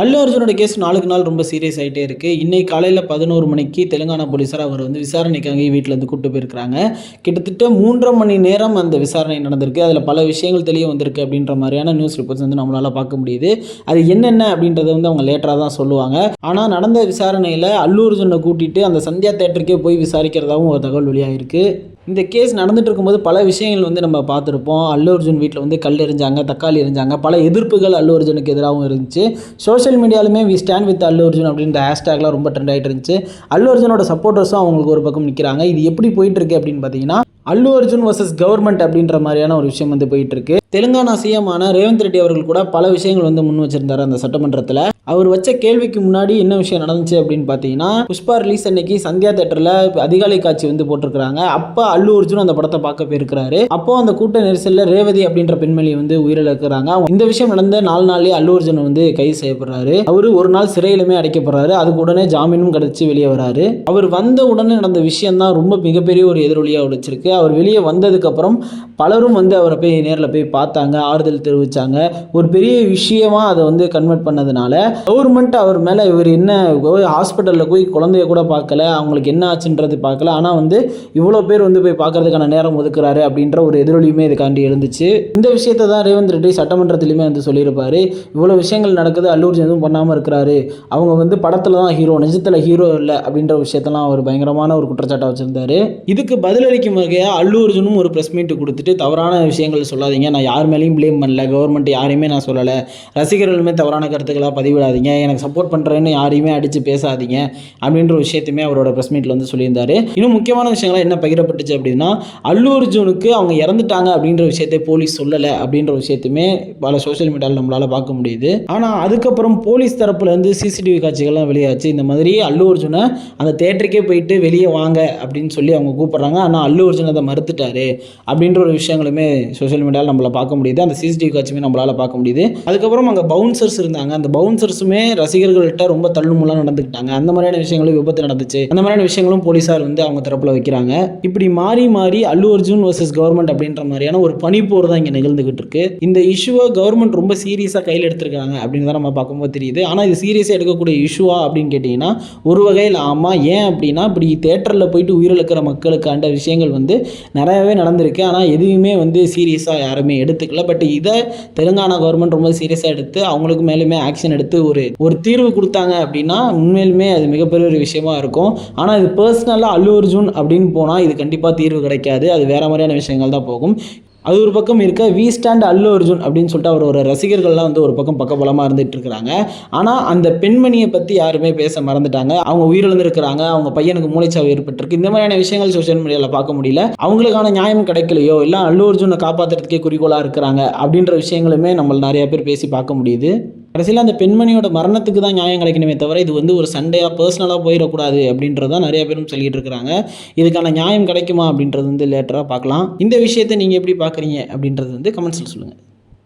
அல்லு அர்ஜுனோட case நாளுக்கு நாள் ரொம்ப சீரியஸ் ஆகிட்டே இருக்குது இன்னைக்கு காலையில் பதினோரு மணிக்கு தெலுங்கானா போலீஸார் அவர் வந்து விசாரணைக்காக வீட்டிலேருந்து கூட்டு போயிருக்கிறாங்க. கிட்டத்தட்ட மூன்றரை மணி நேரம் அந்த விசாரணை நடந்திருக்கு. அதில் பல விஷயங்கள் தெளிய வந்திருக்கு அப்படின்ற மாதிரியான நியூஸ் ரிப்போர்ட்ஸ் வந்து நம்மளால் பார்க்க முடியுது. அது என்னென்ன அப்படின்றத வந்து அவங்க லேட்டராக தான் சொல்லுவாங்க. ஆனால் நடந்த விசாரணையில் அல்லு அர்ஜுனை கூட்டிகிட்டு அந்த சந்தியா தேட்டருக்கே போய் விசாரிக்கிறதாகவும் ஒரு தகவல் வெளியாகிருக்கு இந்த கேஸ் நடந்துட்டு இருக்கும்போது பல விஷயங்கள் வந்து நம்ம பார்த்துருப்போம். அல்லு அர்ஜுன் வீட்டில் வந்து கல் எறிஞ்சாங்க தக்காளி எரிஞ்சாங்க பல எதிர்ப்புகள் அல்லு அர்ஜுனுக்கு எதிராகவும் இருந்துச்சு. Social மீடியாலுமே we stand with Allu Arjun அப்படின்ற ஹேஷ்டேக்லாம் ரொம்ப ட்ரெண்ட் ஆகிட்டு இருந்துச்சு. அல்லு அர்ஜுனோட சப்போர்ட்டர்ஸும் அவங்களுக்கு ஒரு பக்கம் நிற்கிறாங்க இது எப்படி போயிட்டு இருக்கு அப்படின்னு பார்த்தீங்கன்னா அல்லு அர்ஜுன் வர்சஸ் கவர்மெண்ட் அப்படின்ற மாதிரியான ஒரு விஷயம் வந்து போயிட்டு இருக்கு தெலுங்கானா சிஎமான ரேவந்த் ரெட்டி அவர்கள் கூட பல விஷயங்கள் வந்து முன் வச்சிருந்தாரு அந்த சட்டமன்றத்தில். அவர் வச்ச கேள்விக்கு முன்னாடி என்ன விஷயம் நடந்துச்சு அப்படின்னு பார்த்தீங்கன்னா புஷ்பா ரிலீஸ் அன்னைக்கு சந்தியா தேட்டரில் அதிகாலை காட்சி வந்து போட்டிருக்கிறாங்க. அப்போ அல்லு அர்ஜுன் அந்த படத்தை பார்க்க போயிருக்கிறாரு. அப்போ அந்த கூட்ட நெரிசலில் ரேவதி அப்படின்ற பெண்மணி வந்து உயிரிழக்கிறாங்க. இந்த விஷயம் நடந்த நாலு நாள்லயே அல்லு அர்ஜுன் வந்து கைது செய்யப்படுறாரு. அவரு ஒரு நாள் சிறையிலுமே அடைக்கப்படுறாரு. அதுக்கு உடனே ஜாமீனும் கிடைச்சி வெளியே வராரு. அவர் வந்த உடனே நடந்த விஷயம் தான் ரொம்ப மிகப்பெரிய ஒரு எதிரொலியாக உடைச்சிருக்கு. அவர் வெளியே வந்ததுக்கப்புறம் பலரும் வந்து அவரை போய் நேரில் போய் பார்த்தாங்க ஆறுதல் தெரிவித்தாங்க ஒரு பெரிய விஷயமாக அதை வந்து கன்வெர்ட் பண்ணதுனால கவர்மெண்ட் அவர் மேலே இவர் என்ன ஹாஸ்பிட்டலில் போய் குழந்தைய கூட பார்க்கல அவங்களுக்கு என்ன ஆச்சுன்றது பார்க்கல. ஆனால் வந்து இவ்வளோ பேர் வந்து போய் பார்க்கறதுக்கான நேரம் ஒதுக்குறாரு அப்படின்ற ஒரு எதிரொலியுமே இதுக்காண்டி எழுந்துச்சு. இந்த விஷயத்தை தான் ரேவந்த் ரெட்டி சட்டமன்றத்திலுமே வந்து சொல்லியிருப்பார். இவ்வளோ விஷயங்கள் நடக்குது அல்லூர் எதுவும் பண்ணாமல் இருக்கிறாரு. அவங்க வந்து படத்தில் தான் ஹீரோ நிஜத்தில் ஹீரோ இல்லை அப்படின்ற விஷயத்தெல்லாம் அவர் பயங்கரமான ஒரு குற்றச்சாட்டை வச்சுருந்தாரு. இதுக்கு பதிலளிக்கும் வகையாக அல்லு அர்ஜுனும் ஒரு ப்ரெஸ் மீட் கொடுத்துட்டு தவறான விஷயங்கள் சொல்லாதீங்க. நான் யார் மேலேயும் ப்ளேம் பண்ணல. கவர்மெண்ட் யாரையுமே நான் சொல்லலை. ரசிகர்களுமே தவறான கருத்துக்களாக பதிவிடாதீங்க. எனக்கு சப்போர்ட் பண்ணுறேன்னு யாரையுமே அடித்து பேசாதீங்க. அப்படின்ற விஷயத்தையுமே அவரோட ப்ரெஸ் மீட்டில் வந்து சொல்லியிருந்தார். இன்னும் முக்கியமான விஷயங்கள்லாம் என்ன பகிரப்பட்டுச்சு அப்படின்னா அல்லு அர்ஜுனுக்கு அவங்க இறந்துட்டாங்க அப்படின்ற விஷயத்தை போலீஸ் சொல்லலை அப்படின்ற விஷயத்தையுமே பல சோஷியல் மீடியாவில் நம்மளால் பார்க்க முடியுது. ஆனால் அதுக்கப்புறம் போலீஸ் தரப்புலேருந்து சிசிடிவி காட்சிகள்லாம் வெளியாச்சு. இந்த மாதிரி அல்லு அர்ஜுனை அந்த தேட்டருக்கே போயிட்டு வெளியே வாங்க அப்படின்னு சொல்லி அவங்க கூப்பிட்றாங்க. ஆனால் அல்லு அர்ஜுன் அதை மறுத்துட்டாரு அப்படின்ற ஒரு விஷயங்களுமே சோஷியல் மீடியாவில் நம்மள பார்க்க முடியுது. அந்த சிசிடிவி காட்சியுமே நம்மளால் பார்க்க முடியுது. அதுக்கப்புறம் அங்கே பவுன்சர்ஸ் இருந்தாங்க. அந்த பவுன்சர்ஸுமே ரசிகர்கள்ட்ட ரொம்ப தள்ளுமுள்ளாக நடந்துக்கிட்டாங்க. அந்த மாதிரியான விஷயங்களும் விபத்து நடந்துச்சு. அந்த மாதிரியான விஷயங்களும் போலீஸார் வந்து அவங்க தரப்பில் வைக்கிறாங்க. இப்படி மாறி மாறி அல்லு அர்ஜுன் வர்சஸ் கவர்மெண்ட் அப்படின்ற மாதிரியான ஒரு பனிப்போர் தான் இங்கே நிகழ்ந்துகிட்டு இருக்கு. இந்த இஷ்யூவை கவர்மெண்ட் ரொம்ப சீரியஸாக கையில் எடுத்திருக்காங்க அப்படின்னு தான் நம்ம பார்க்கும்போது தெரியுது. ஆனால் இது சீரியஸாக எடுக்கக்கூடிய இஷ்யூவா அப்படின்னு கேட்டிங்கன்னா ஒரு வகையில் ஆமாம் ஏன் அப்படின்னா இப்படி தேட்டரில் போயிட்டு உயிரிழக்கிற மக்களுக்காண்ட விஷயங்கள் வந்து நிறையவே நடந்திருக்கு. ஆனால் எதுவுமே வந்து சீரியஸாக யாருமே எடுத்துக்கல. பட் இதை தெலுங்கானா கவர்மெண்ட் ரொம்ப சீரியஸாக எடுத்து அவங்களுக்கு மேலுமே ஆக்ஷன் எடுத்து ஒரு ஒரு தீர்வு கொடுத்தாங்க அப்படின்னா உண்மையிலுமே அது மிகப்பெரிய ஒரு விஷயமா இருக்கும். ஆனால் இது பர்சனலாக அல்லு அர்ஜுன் அப்படின்னு போனால் இது கண்டிப்பாக தீர்வு கிடைக்காது. அது வேற மாதிரியான விஷயங்கள் தான் போகும். அது ஒரு பக்கம் இருக்க வி ஸ்டாண்ட் அல்லு அர்ஜுன் அப்படின்னு சொல்லிட்டு அவரோட ரசிகர்கள்லாம் வந்து ஒரு பக்கம் பக்கபலமாக இருந்துட்டு இருக்கிறாங்க. ஆனால் அந்த பெண்மணியை பற்றி யாருமே பேச மறந்துட்டாங்க. அவங்க உயிரிழந்திருக்கிறாங்க. அவங்க பையனுக்கு மூளைச்சாவு ஏற்பட்டிருக்கு. இந்த மாதிரியான விஷயங்கள் சோஷியல் மீடியாவில் பார்க்க முடியல. அவங்களுக்கான நியாயம் கிடைக்கலையோ இல்லை அல்லு அர்ஜுனை காப்பாற்றுறதுக்கே குறிக்கோளாக இருக்கிறாங்க அப்படின்ற விஷயங்களுமே நம்ம நிறைய பேர் பேசி பார்க்க முடியுது. கடைசியில் அந்த பெண்மணியோட மரணத்துக்கு தான் நியாயம் கிடைக்கணுமே தவிர இது வந்து ஒரு சண்டையாக பர்சனலாக போயிடக்கூடாது அப்படின்றதான் நிறைய பேரும் சொல்லிட்டு இருக்கிறாங்க. இதுக்கான நியாயம் கிடைக்குமா அப்படின்றது வந்து லேட்டராக பார்க்கலாம். இந்த விஷயத்தை நீங்கள் எப்படி பார்க்குறீங்க அப்படின்றது வந்து கமெண்ட்ஸில் சொல்லுங்கள்